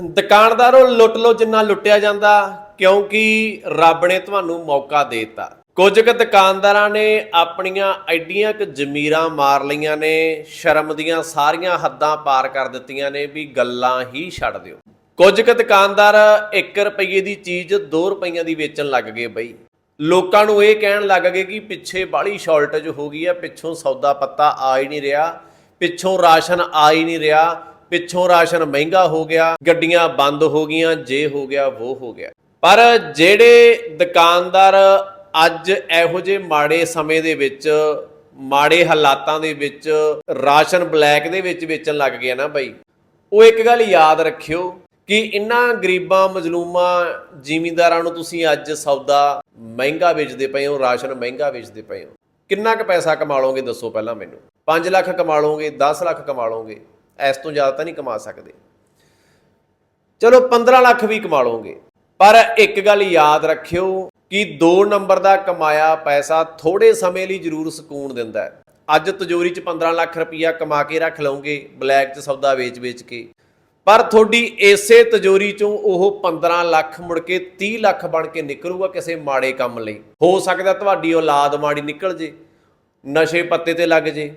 ਦੁਕਾਨਦਾਰੋ ਲੁੱਟ ਲੋ ਜਿੰਨਾ ਲੁੱਟਿਆ ਜਾਂਦਾ, ਕਿਉਂਕਿ ਰੱਬ ਨੇ ਤੁਹਾਨੂੰ ਮੌਕਾ ਦੇ ਦਿੱਤਾ। ਕੁਝ ਕੁ ਦੁਕਾਨਦਾਰਾਂ ਨੇ ਆਪਣੀਆਂ ਐਡੀਆਂ ਕੁ ਜ਼ਮੀਰਾਂ ਮਾਰ ਲਈਆਂ ਨੇ, ਸ਼ਰਮ ਦੀਆਂ ਸਾਰੀਆਂ ਹੱਦਾਂ ਪਾਰ ਕਰ ਦਿੱਤੀਆਂ ਨੇ ਵੀ ਗੱਲਾਂ ਹੀ ਛੱਡ ਦਿਓ। ਕੁਝ ਕੁ ਦੁਕਾਨਦਾਰ 1 ਰੁਪਏ ਦੀ ਚੀਜ਼ 2 ਰੁਪਈਆਂ ਦੀ ਵੇਚਣ ਲੱਗ ਗਏ ਬਈ। ਲੋਕਾਂ ਨੂੰ ਇਹ ਕਹਿਣ ਲੱਗ ਗਏ ਕਿ ਪਿੱਛੇ ਬਾਹਲੀ ਸ਼ਾਰਟੇਜ ਹੋ ਗਈ ਹੈ ਪਿੱਛੋਂ ਸੌਦਾ ਪੱਤਾ ਆ ਹੀ ਨਹੀਂ ਰਿਹਾ, ਪਿੱਛੋਂ ਰਾਸ਼ਨ ਆ ਹੀ ਨਹੀਂ ਰਿਹਾ ਪਿੱਛੋਂ ਰਾਸ਼ਨ ਮਹਿੰਗਾ ਹੋ ਗਿਆ, ਗੱਡੀਆਂ ਬੰਦ ਹੋ ਗਈਆਂ, ਜੇ ਹੋ ਗਿਆ ਉਹ ਹੋ ਗਿਆ। ਪਰ ਜਿਹੜੇ ਦੁਕਾਨਦਾਰ ਅੱਜ ਇਹੋ ਜਿਹੇ ਮਾੜੇ ਸਮੇਂ ਦੇ ਵਿੱਚ, ਮਾੜੇ ਹਾਲਾਤਾਂ ਦੇ ਵਿੱਚ ਰਾਸ਼ਨ ਬਲੈਕ ਦੇ ਵਿੱਚ ਵੇਚਣ ਲੱਗ ਗਏ ਨਾ ਬਾਈ, ਉਹ ਇੱਕ ਗੱਲ ਯਾਦ ਰੱਖਿਓ ਕਿ ਇਨ੍ਹਾਂ ਗਰੀਬਾਂ, ਮਜ਼ਲੂਮਾਂ, ਜ਼ਿਮੀਂਦਾਰਾਂ ਨੂੰ ਤੁਸੀਂ ਅੱਜ ਸੌਦਾ ਮਹਿੰਗਾ ਵੇਚਦੇ ਪਏ ਹੋ, ਰਾਸ਼ਨ ਮਹਿੰਗਾ ਵੇਚਦੇ ਪਏ ਹੋ। ਕਿੰਨਾ ਕੁ ਪੈਸਾ ਕਮਾ ਲਓਗੇ ਦੱਸੋ ਪਹਿਲਾਂ ਮੈਨੂੰ। 5 ਲੱਖ ਕਮਾ ਲਓਗੇ 10 ਲੱਖ ਕਮਾ ਲਓਗੇ। ਇਸ ਤੋਂ ਜ਼ਿਆਦਾ ਤਾਂ ਨਹੀਂ ਕਮਾ ਸਕਦੇ। ਚਲੋ 15 ਲੱਖ ਵੀ ਕਮਾ ਲਓਗੇ ਪਰ ਇੱਕ ਗੱਲ ਯਾਦ ਰੱਖਿਓ ਕਿ 2 ਨੰਬਰ ਦਾ ਕਮਾਇਆ ਪੈਸਾ ਥੋੜੇ ਸਮੇਂ ਲਈ ਜ਼ਰੂਰ ਸਕੂਨ ਦਿੰਦਾ ਹੈ। ਅੱਜ ਤਜੋਰੀ 'ਚ 15 ਲੱਖ ਰੁਪਈਆ ਕਮਾ ਕੇ ਰੱਖ ਲਓਗੇ ਬਲੈਕ 'ਚ ਸੌਦਾ ਵੇਚ-ਵੇਚ ਕੇ। ਪਰ ਤੁਹਾਡੀ ਇਸੇ ਤਜੋਰੀ 'ਚੋਂ ਉਹ 15 ਲੱਖ ਮੁੜ ਕੇ 30 ਲੱਖ ਬਣ ਕੇ ਨਿਕਲੂਗਾ ਕਿਸੇ ਮਾੜੇ ਕੰਮ ਲਈ। ਹੋ ਸਕਦਾ ਤੁਹਾਡੀ ਔਲਾਦ ਮਾੜੀ ਨਿਕਲ ਜੇ, ਨਸ਼ੇ ਪੱਤੇ ਤੇ ਲੱਗ ਜੇ।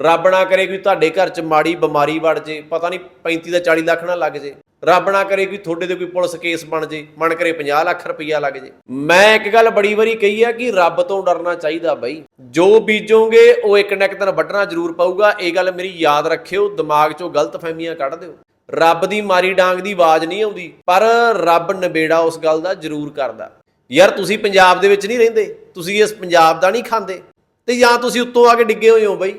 ਰੱਬ ਨਾ ਕਰੇ ਕੋਈ ਤੁਹਾਡੇ ਘਰ 'ਚ ਮਾੜੀ ਬਿਮਾਰੀ ਵੜ ਜੇ, ਪਤਾ ਨਹੀਂ 35 ਦਾ 40 ਲੱਖ ਨਾ ਲੱਗ ਜੇ। ਰੱਬ ਨਾ ਕਰੇ ਕੋਈ ਤੁਹਾਡੇ ਤੇ ਕੋਈ ਪੁਲਿਸ ਕੇਸ ਬਣ ਜੇ, ਮਨ ਕਰੇ 50 ਲੱਖ ਰੁਪਈਆ ਲੱਗ ਜੇ। ਮੈਂ ਇੱਕ ਗੱਲ ਬੜੀ ਵਾਰੀ ਕਹੀ ਆ ਕਿ ਰੱਬ ਤੋਂ ਡਰਨਾ ਚਾਹੀਦਾ ਬਈ। ਜੋ ਬੀਜੋਗੇ, ਉਹ ਇੱਕ ਨਾ ਇੱਕ ਦਿਨ ਵੱਢਣਾ ਜ਼ਰੂਰ ਪਊਗਾ। ਇਹ ਗੱਲ ਮੇਰੀ ਯਾਦ ਰੱਖਿਓ, ਦਿਮਾਗ 'ਚੋਂ ਗਲਤ ਫਹਿਮੀਆਂ ਕੱਢ ਦਿਓ। ਰੱਬ ਦੀ ਮਾਰੀ ਡਾਂਗ ਦੀ ਆਵਾਜ਼ ਨਹੀਂ ਆਉਂਦੀ, ਪਰ ਰੱਬ ਨਵੇੜਾ ਉਸ ਗੱਲ ਦਾ ਜ਼ਰੂਰ ਕਰਦਾ। ਯਾਰ ਤੁਸੀਂ ਪੰਜਾਬ ਦੇ ਵਿੱਚ ਨਹੀਂ ਰਹਿੰਦੇ, ਤੁਸੀਂ ਇਸ ਪੰਜਾਬ ਦਾ ਨਹੀਂ ਖਾਂਦੇ, ਤੇ ਜਾਂ ਤੁਸੀਂ ਉੱਤੋਂ ਆ ਕੇ ਡਿੱਗੇ ਹੋਏ ਹੋ ਬਈ।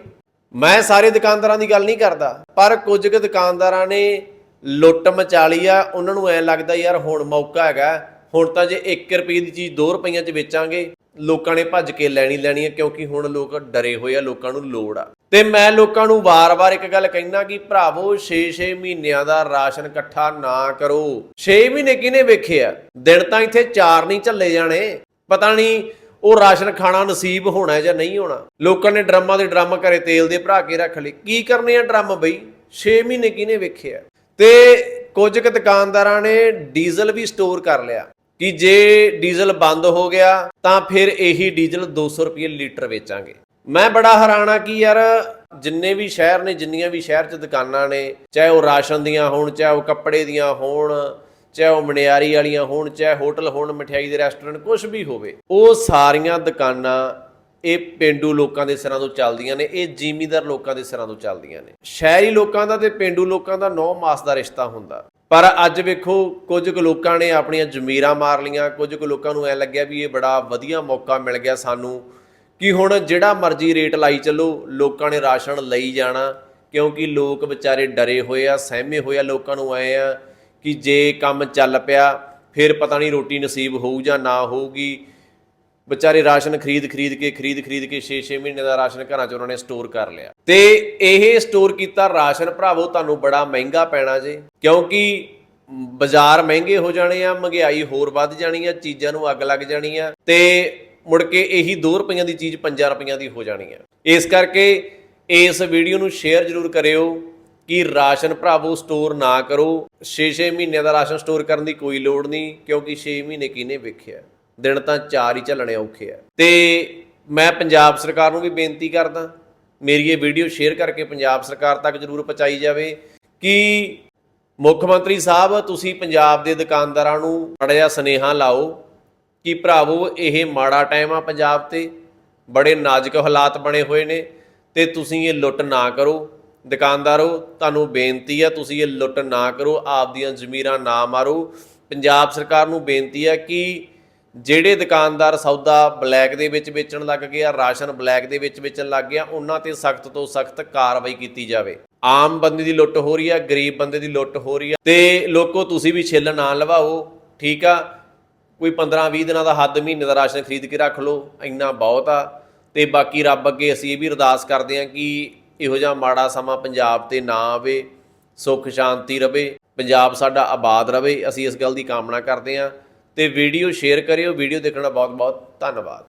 ਮੈਂ ਸਾਰੇ ਦੁਕਾਨਦਾਰਾਂ ਦੀ ਗੱਲ ਨਹੀਂ ਕਰਦਾ, ਪਰ ਕੁਝ ਕੁ ਦੁਕਾਨਦਾਰਾਂ ਨੇ ਲੁੱਟ ਮਚਾਲੀ ਆ, ਉਹਨਾਂ ਨੂੰ ਐ ਲੱਗਦਾ ਯਾਰ ਹੁਣ ਮੌਕਾ ਹੈਗਾ, ਹੁਣ ਤਾਂ ਜੇ 1 ਰੁਪਏ ਦੀ ਚੀਜ਼ 2 ਰੁਪਈਆਂ 'ਚ ਵੇਚਾਂਗੇ, ਲੋਕਾਂ ਨੇ ਭੱਜ ਕੇ ਲੈਣੀ ਲੈਣੀ ਹੈ ਕਿਉਂਕਿ ਹੁਣ ਲੋਕ ਡਰੇ ਹੋਏ ਆ, ਲੋਕਾਂ ਨੂੰ ਲੋੜ ਆ। ਤੇ ਮੈਂ ਲੋਕਾਂ ਨੂੰ ਵਾਰ-ਵਾਰ ਇੱਕ ਗੱਲ ਕਹਿਣਾ ਕਿ ਭਰਾਵੋ 6-6 ਮਹੀਨਿਆਂ ਦਾ ਰਾਸ਼ਨ ਇਕੱਠਾ ਨਾ ਕਰੋ। 6 ਮਹੀਨੇ ਕਿਹਨੇ ਵੇਖਿਆ ਦਿਨ ਤਾਂ ਇੱਥੇ 4 ਨਹੀਂ ਝੱਲੇ ਜਾਣੇ। ਪਤਾ ਨਹੀਂ ਉਹ ਰਾਸ਼ਨ ਖਾਣਾ ਨਸੀਬ ਹੋਣਾ ਜਾਂ ਨਹੀਂ ਹੋਣਾ? ਲੋਕਾਂ ਨੇ ਡਰਮਾਂ ਦੇ ਡਰਮ ਘਰੇ ਤੇਲ ਦੇ ਭਰਾ ਕੇ ਰੱਖ ਲਏ। ਕੀ ਕਰਨੇ ਆ ਡਰਮ ਬਈ? 6 ਮਹੀਨੇ ਕਿਹਨੇ ਵੇਖਿਆ ਤੇ ਕੁਝ ਕੁ ਦੁਕਾਨਦਾਰਾਂ ਨੇ ਡੀਜ਼ਲ ਵੀ ਸਟੋਰ ਕਰ ਲਿਆ। ਕਿ ਜੇ ਡੀਜ਼ਲ ਬੰਦ ਹੋ ਗਿਆ, ਤਾਂ ਫਿਰ ਇਹੀ ਡੀਜ਼ਲ 200 ਰੁਪਏ ਲੀਟਰ ਵੇਚਾਂਗੇ। ਮੈਂ ਬੜਾ ਹੈਰਾਨ ਆ ਕਿ ਯਾਰ, ਜਿੰਨੇ ਵੀ ਸ਼ਹਿਰ ਨੇ, ਜਿੰਨੀਆਂ ਵੀ ਸ਼ਹਿਰ 'ਚ ਦੁਕਾਨਾਂ ਨੇ, ਚਾਹੇ ਉਹ ਰਾਸ਼ਨ ਦੀਆਂ ਹੋਣ, ਚਾਹੇ ਉਹ ਕੱਪੜੇ ਦੀਆਂ ਹੋਣ ਚਾਹੇ ਉਹ ਮਨਿਆਰੀ ਵਾਲੀਆਂ ਹੋਣ, ਚਾਹੇ ਹੋਟਲ ਹੋਣ, ਮਠਿਆਈ ਦੇ ਰੈਸਟੋਰੈਂਟ ਕੁਝ ਵੀ ਹੋਵੇ, ਉਹ ਸਾਰੀਆਂ ਦੁਕਾਨਾਂ ਇਹ ਪਿੰਡੂ ਲੋਕਾਂ ਦੇ ਸਿਰਾਂ ਤੋਂ ਚੱਲਦੀਆਂ ਨੇ, ਇਹ ਜ਼ਿਮੀਂਦਾਰ ਲੋਕਾਂ ਦੇ ਸਿਰਾਂ ਤੋਂ ਚੱਲਦੀਆਂ ਨੇ। ਸ਼ਹਿਰੀ ਲੋਕਾਂ ਦਾ ਤੇ ਪਿੰਡੂ ਲੋਕਾਂ ਦਾ ਨੌ ਮਾਸ ਦਾ ਰਿਸ਼ਤਾ ਹੁੰਦਾ। ਪਰ ਅੱਜ ਵੇਖੋ, ਕੁਝ ਕੁ ਲੋਕਾਂ ਨੇ ਆਪਣੀਆਂ ਜ਼ਮੀਰਾਂ ਮਾਰ ਲੀਆਂ ਕੁਝ ਕੁ ਲੋਕਾਂ ਨੂੰ ਐ ਲੱਗਿਆ ਵੀ ਇਹ ਬੜਾ ਵਧੀਆ ਮੌਕਾ ਮਿਲ ਗਿਆ ਸਾਨੂੰ, ਕਿ ਹੁਣ ਜਿਹੜਾ ਮਰਜ਼ੀ ਰੇਟ ਲਾਈ ਚੱਲੋ, ਲੋਕਾਂ ਨੇ ਰਾਸ਼ਨ ਲਈ ਜਾਣਾ, ਕਿਉਂਕਿ ਲੋਕ ਵਿਚਾਰੇ ਡਰੇ ਹੋਏ ਆ, ਸਹਿਮੇ ਹੋਏ ਆ, ਲੋਕਾਂ ਨੂੰ ਆਏ ਆ ਕਿ ਜੇ ਕੰਮ ਚੱਲ ਪਿਆ, ਫਿਰ ਪਤਾ ਨਹੀਂ ਰੋਟੀ ਨਸੀਬ ਹੋਊ ਜਾਂ ਨਾ ਹੋਊਗੀ। ਵਿਚਾਰੇ ਰਾਸ਼ਨ ਖਰੀਦ ਖਰੀਦ ਕੇ, ਖਰੀਦ ਖਰੀਦ ਕੇ 6-6 ਮਹੀਨੇ ਦਾ ਰਾਸ਼ਨ ਘਰਾਂ 'ਚ ਉਹਨਾਂ ਨੇ ਸਟੋਰ ਕਰ ਲਿਆ। ਤੇ ਇਹ ਸਟੋਰ ਕੀਤਾ ਰਾਸ਼ਨ ਭਰਾਵੋ, ਤੁਹਾਨੂੰ ਬੜਾ ਮਹਿੰਗਾ ਪੈਣਾ ਜੇ। ਕਿਉਂਕਿ ਬਾਜ਼ਾਰ ਮਹਿੰਗੇ ਹੋ ਜਾਣੇ ਆ, ਮਹਿੰਗਾਈ ਹੋਰ ਵੱਧ ਜਾਣੀ ਆ, ਚੀਜ਼ਾਂ ਨੂੰ ਅੱਗ ਲੱਗ ਜਾਣੀ ਆ। ਤੇ ਮੁੜ ਕੇ ਇਹੀ 2 ਰੁਪਈਆਂ ਦੀ ਚੀਜ਼ 5 ਰੁਪਈਆਂ ਦੀ ਹੋ ਜਾਣੀ ਆ। ਇਸ ਕਰਕੇ ਇਸ ਵੀਡੀਓ ਨੂੰ ਸ਼ੇਅਰ ਜ਼ਰੂਰ ਕਰਿਓ। ਕਿ ਰਾਸ਼ਨ ਭਰਾਵੋ ਸਟੋਰ ਨਾ ਕਰੋ। 6-6 ਮਹੀਨਿਆਂ ਦਾ ਰਾਸ਼ਨ ਸਟੋਰ ਕਰਨ ਦੀ ਕੋਈ ਲੋੜ ਨਹੀਂ, ਕਿਉਂਕਿ 6 ਮਹੀਨੇ ਕਿਹਨੇ ਵੇਖਿਆ? ਦਿਨ ਤਾਂ ਚਾਰ ਹੀ ਚੱਲਣੇ ਔਖੇ ਆ। ਤੇ ਮੈਂ ਪੰਜਾਬ ਸਰਕਾਰ ਨੂੰ ਵੀ ਬੇਨਤੀ ਕਰਦਾ, ਮੇਰੀ ਇਹ ਵੀਡੀਓ ਸ਼ੇਅਰ ਕਰਕੇ ਪੰਜਾਬ ਸਰਕਾਰ ਤੱਕ ਜ਼ਰੂਰ ਪਹੁੰਚਾਈ ਜਾਵੇ ਕਿ ਮੁੱਖ ਮੰਤਰੀ ਸਾਹਿਬ, ਤੁਸੀਂ ਪੰਜਾਬ ਦੇ ਦੁਕਾਨਦਾਰਾਂ ਨੂੰ ਬੜਾ ਜਿਹਾ ਸੁਨੇਹਾ ਲਾਓ ਕਿ ਭਰਾਵੋ, ਇਹ ਮਾੜਾ ਟਾਈਮ ਆ ਪੰਜਾਬ ਤੇ, ਬੜੇ ਨਾਜ਼ੁਕ ਹਾਲਾਤ ਬਣੇ ਹੋਏ ਨੇ ਤੇ ਤੁਸੀਂ ਇਹ ਲੁੱਟ ਨਾ ਕਰੋ। ਦੁਕਾਨਦਾਰੋ, ਤੁਹਾਨੂੰ ਬੇਨਤੀ ਆ ਤੁਸੀਂ ਇਹ ਲੁੱਟ ਨਾ ਕਰੋ, ਆਪਦੀਆਂ ਜ਼ਮੀਰਾਂ ਨਾ ਮਾਰੋ। ਪੰਜਾਬ ਸਰਕਾਰ ਨੂੰ ਬੇਨਤੀ ਆ ਕਿ ਜਿਹੜੇ ਦੁਕਾਨਦਾਰ ਸੌਦਾ ਬਲੈਕ ਦੇ ਵਿੱਚ ਵੇਚਣ ਲੱਗ ਗਏ ਆ, ਰਾਸ਼ਨ ਬਲੈਕ ਦੇ ਵਿੱਚ ਵੇਚਣ ਲੱਗ ਗਿਆ ਉਹਨਾਂ ਤੇ ਸਖਤ ਤੋਂ ਸਖਤ ਕਾਰਵਾਈ ਕੀਤੀ ਜਾਵੇ। ਆਮ ਬੰਦੇ ਦੀ ਲੁੱਟ ਹੋ ਰਹੀ ਆ ਗਰੀਬ ਬੰਦੇ ਦੀ ਲੁੱਟ ਹੋ ਰਹੀ ਆ ਤੇ ਲੋਕੋ, ਤੁਸੀਂ ਵੀ ਛਿੱਲ ਨਾ ਲਵਾਓ, ਠੀਕ ਆ? ਕੋਈ 15 20 ਦਿਨਾਂ ਦਾ ਹੱਦ ਮਹੀਨੇ ਦਾ ਰਾਸ਼ਨ ਖਰੀਦ ਕੇ ਰੱਖ ਲਓ, ਇੰਨਾ ਬਹੁਤ ਆ। ਤੇ ਬਾਕੀ ਰੱਬ ਅੱਗੇ ਅਸੀਂ ਇਹ ਵੀ ਅਰਦਾਸ ਕਰਦੇ ਹਾਂ ਕਿ ਇਹੋ ਜਿਹਾ ਮਾੜਾ ਸਮਾਂ ਪੰਜਾਬ ਤੇ ਨਾ ਆਵੇ, ਸੁੱਖ ਸ਼ਾਂਤੀ ਰਵੇ, ਪੰਜਾਬ ਸਾਡਾ ਆਬਾਦ ਰਵੇ, ਅਸੀਂ ਇਸ ਗੱਲ ਦੀ ਕਾਮਨਾ ਕਰਦੇ ਹਾਂ ਤੇ ਵੀਡੀਓ ਸ਼ੇਅਰ ਕਰਿਓ, ਵੀਡੀਓ ਦੇਖਣ ਦਾ ਬਹੁਤ ਬਹੁਤ ਧੰਨਵਾਦ।